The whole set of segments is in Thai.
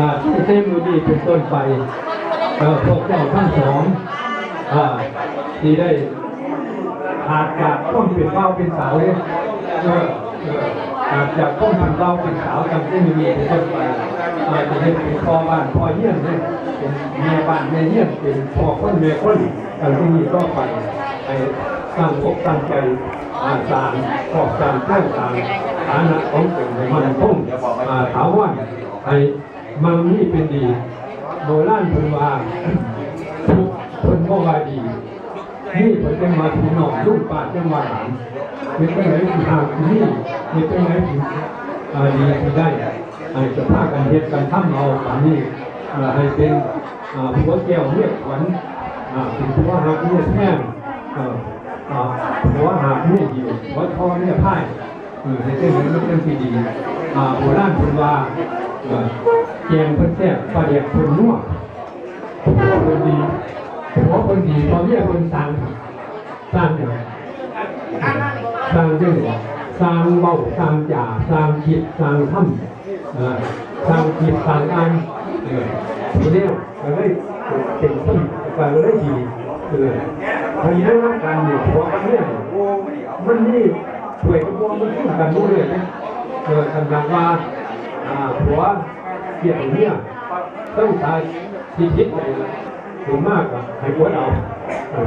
่าที่เต็มมือดีเป็นต้นไปเอ่อพวกเจ้าทั้งสองอ่าที่ได้อาจจากต้นเป็นเบ้าเป็นสาวเนี่ยเออเอออาจจากต้นเป็นเบ้าเป็นสาวจำเต็มมือดีเป็นต้นไปอาจะได้เป็นพ่อบ้านพ่อเยี่ยมเนี่ยเป็นแม่บ้านแม่เยี่ยมเป็นพ่อคนแม่คนกันที่นี่ก็ไปไปสร้างอกสร้างใจอาสร้างขอบสร้างแท่งสร้างฐานะของเป็นในมันคงอ่าถาวรให้ มันนี่เป็นดีโบราณเพิ่นว่าทุกเพิ่นบ่ว่าดีนี่เพิ่นเป็นมาถึงนอกลูกป่าจังหวัดหลานมีเป็นไหนที่ทางนี่มีเป็นไหนที่อ่าดีที่ได้ให้จะพากันเฮ็ดกันทำเอาอันนี้ให้เป็นอ่าหัวแก้วเรียกขวัญอ่าเป็นหัวหักเนี่ยแท่งเอ่ออ่าหัวหักเนี่ยอยู่หัวทอเนี่ยพ่ายเออให้เป็นไหนมันเป็นที่ดีโบราณเพิ่นว่า แกงเพิ่นแซ่บปลาเดียกเพิ่นนัวหัวเพิ่นดีหัวเพิ่นดีพอเรียกเพิ่นสั่งสร้างเนี่ยสร้างด้วยเนี่ยสางเบาสร้างจ่าสร้างคิดสร้างทำเอ่อสางคิดสร้างอ่านเออทีเนี้ยก็ได้เป็นที่ก็ได้ดีเออพอยายามกันอยู่หัวกันเนี่ยมันนี่ช่วยกันมองมันขึ้นกันด้วยเลยนะเออสำหรับว่า อ่าหัวเกี่ยวเนี่ยต้องใช้ที่คิดไปถึงมากกับให้หัวเรา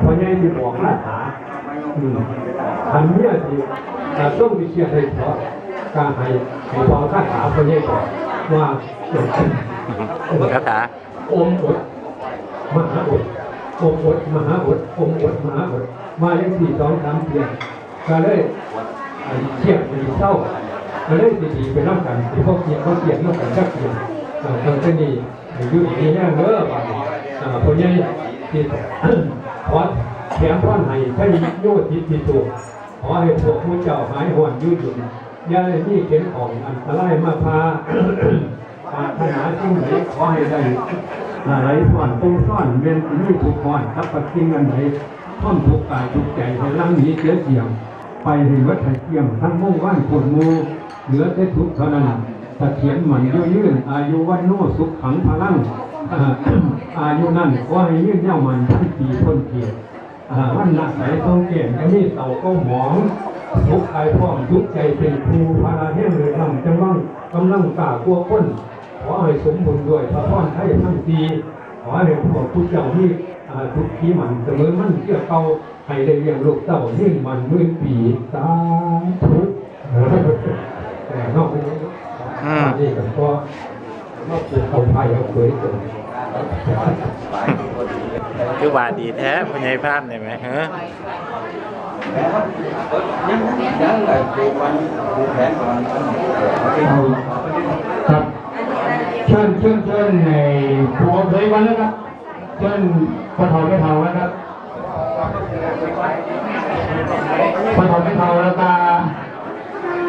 เพราะงั้นที่บอกหน้าขาอืมทำเนี่ยที่อ่ต้องมีเชียร์ให้หัวการให้ให้ความคาถาเพราะงั้นก่อนว่าเออคาถาอมอดมหาอดอมอดมหาอดอมอดมหาอดมาเลขสี่สองสามเพียงก็เลยเทียบมีเศร้า ก็เลยดีๆไปน้ำกันที่เขาเกียนเขาเกียนน้ำกันจักเกียนอ่าทางเส้นนี้อยู่ดีแน่เด้อบัดนี้อ่าคนใหญ่ที่ขอแถมพ่อนให้ถ้าโยติดติดตัวขอให้พวกผู้เจ้าหายห่วงยืดหยุ่นอย่าได้มีเข็นของอันตรายมาพาปาถนาสิ่ไหนขอให้ได้ไหลส่วนตรงซ่อนเวียนที่ทุกข์อนทับปัดสิ่งอันไหนท่อนทุกกายทุกใจให้ลังนี้เสียเสียง ไปให้วัดไถ่เทียมทั้งมุ่งว่านคนมูเหลือแต่ทุกเท่านั้นตะเขียนหมันยืยืนอายุวันโนสุขขังพลังอายุนั่นขอให้ยืนยามันทั้งปีพ้นเกียรติวันหนักใสทรงเกียรติอันนี้เต่าก็หมองทุกข์กายพร้อมทุกใจเป็นครูพาราแห้งเลยทำจังว่างกำลังกล้ากลัวคนขอให้สมบูรณ์ด้วยพระพรไทยทั้งปีขอให้พวกผู้เจ้าที่ ทุกขีมันเสมอมันเกี่ยวเก่าให้ได้เลี้ยงลูกเต้าเลี้ยงมันหมื่นปีสาธุแต่นอกนี้นี่ก็ก็นอกจากเขาไทยเขาเคยเจอคือว่าดีแท้พญายภาพเนี่ยไหมฮะยังไงปูมันปูแขนก่อนครับเชิญเชิญเชิญในครัวเคยวันแล้วครับเชิญ พอเท่าไม่เท่าแล้วครับพอเท่าไม่เท่าแล้วก็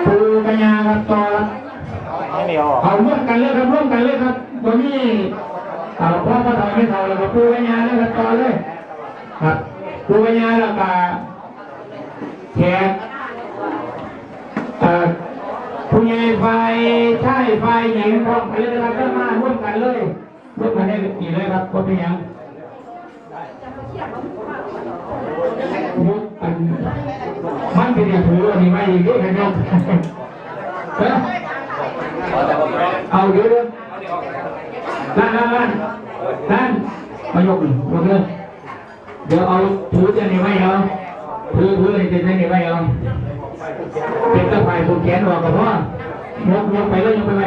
ปูกัญญาครับต่อครับไม่มีออกเอาร่วมกันเลยครับร่วมกันเลยครับตัวนี้เอาพ่อพอเท่าไม่เท่าแล้วก็ปูกัญญาเลยครับต่อเลยครับปูกัญญาแล้วก็แขกเอ่อผู้ใหญ่ไฟใช่ไฟหญิงพร้อมกันเลยนะครับก็มาร่วมกันเลยร่วมกันได้กี่เลยครับก็เป็นหยังยุบอัน มันเป็นอย่างถืออันนี้ไม่ดีด้วยกันยกเอ้ยเอาเดี๋ยวเดี๋ยนั่นนั่นนั่นนั่นมายกหนึ่งยกเลยเดี๋ยวเอาถือจะนี่ไม่เอาถือถือจะนี่ไม่เอาเป็นตะไคร่ผูกแขนออกกับพ่อยกยกไปเลยยกไปไหม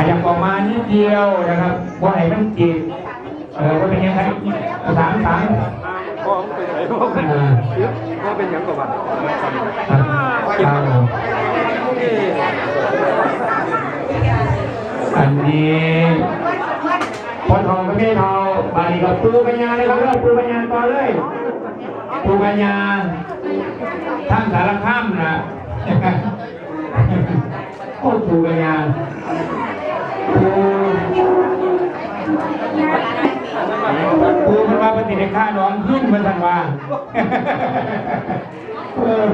พยายามออกมานิดเดียวนะครับว่าไอ้มันจีบเออว่าเป็นยังไงสามสามพ่อเป็นไงพ่อเป็นพ่อเป็นยังกับบ้าอันนี้พอทองไม่ได้ทองบาลีกับปูปัญญาเลยครับเริ่มปูปัญญาต่อเลยปูปัญญาทั้งสารข้ามนะโอ้ถูกกันยาครูค รูมันว่าปฏิเดค่าน้องขึ้นมันทันว่าเออ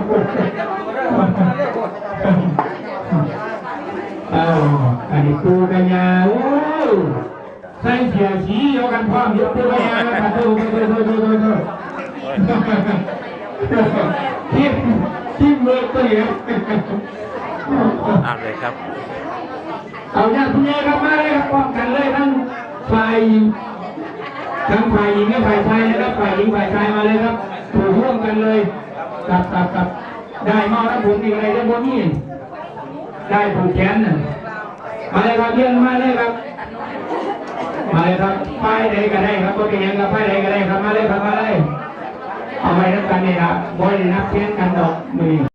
อาอันนี้ครูกันยาโอ้ใส่เสียสียวกันพร้อมยกตัวกันยาครับโทษโทษโทษโทษโทษโทษทิมทิมเลยตัวเองเอาเลยครับ เอาญาติผู้ใหญ่ครับมาเลยครับป้องกันเลยทั้งฝ่าย ทั้งฝ่ายหญิงและฝ่ายชายนะครับฝ่ายหญิงฝ่ายชายมาเลยครับถูกร่วมกันเลยกับกับกับได้มาแล้วผมอีกอะไรได้บ่มีได้ผูกแขนน่ะมาเลยครับเยี่ยมมาเลยครับ มาเลยครับป้ายใดก็ได้ครับก็เป็นยังกับป้ายใดก็ได้ครับมาเลยครับมาเลยเอาไว้นับกันนี่นะบบอยนับแค้ยนกันดอกมือ